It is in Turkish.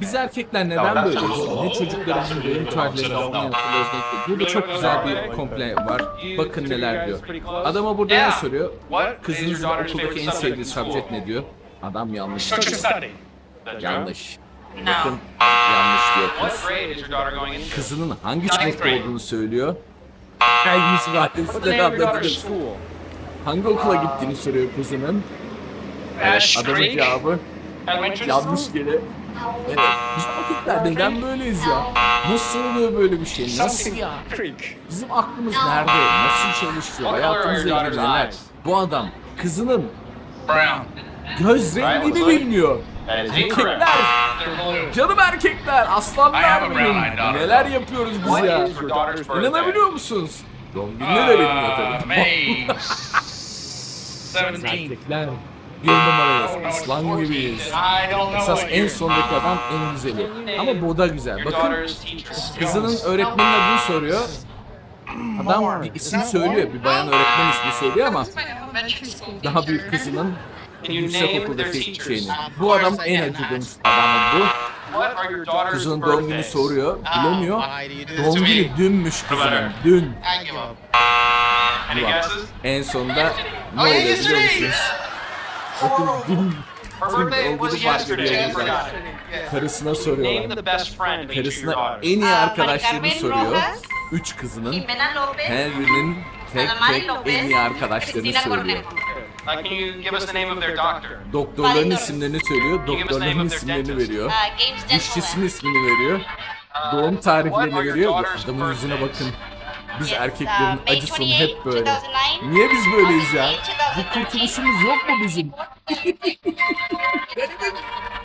Biz erkekler neden böyleyiz? Ne çocuklarımızın doğum falan yapıyoruz. Burada çok güzel bir komple var. Bakın neler diyor. Adama burada ne soruyor? Kızınızın daughter's okuldaki en sevdiği subject ne diyor? Adam yanlış. That's Yanlış. Bakın yanlış diyor kız. Kızının hangi sınıfta olduğunu söylüyor. Her yüz ifadesinden anladınız. Hangi okula gittiğini soruyor kızının. Evet, adamın cevabı yanlış geri. Evet, biz erkekler neden böyleyiz ya? Nasıl oluyor böyle bir şey? Nasıl ya? Bizim aklımız nerede? Nasıl çalışıyor? Hayatımızla ilgili neler? Bu adam kızının göz rengini bilmiyor. Erkekler, canım erkekler, aslanlar benim. Neler yapıyoruz biz ya? İnanabiliyor musunuz? Doğum gününü de bilmiyor tabii. May 17th. Erkekler bir numarayız, aslan gibiyiz. Esas en sondaki adam en güzeli. Ama bu da güzel. Bakın kızının öğretmenin adını soruyor. Adam bir isim söylüyor. Bir bayan öğretmen ismi söylüyor ama daha büyük kızının yüksek okuldaki şeyini. Bu adam en acıdığım adamı bu. Kızın doğum günü soruyor. Bilemiyor. Do this Doğum günü dünmüş kızının. Dün. Guesses? En sonunda ne Oh, oluyor yes, biliyor musunuz? Karısına soruyorlar. Karısına en iyi arkadaşlarını soruyor. Üç kızının. Her birinin tek tek Lopez. en iyi arkadaşlarını Cristina söylüyor. Cornejo. Uh, can you give us the name of their doctor? Doktorların isimlerini söylüyor. Doktorların isimlerini veriyor. Uh, Gentleman. ismini veriyor. Uh, Doğum what tarihlerini veriyor. Adamın yüzüne bakın. Biz erkeklerin uh, May acı sonu 28, hep böyle. 2009. Niye biz böyleyiz ya? May 2013. Bu kurtuluşumuz yok mu bizim?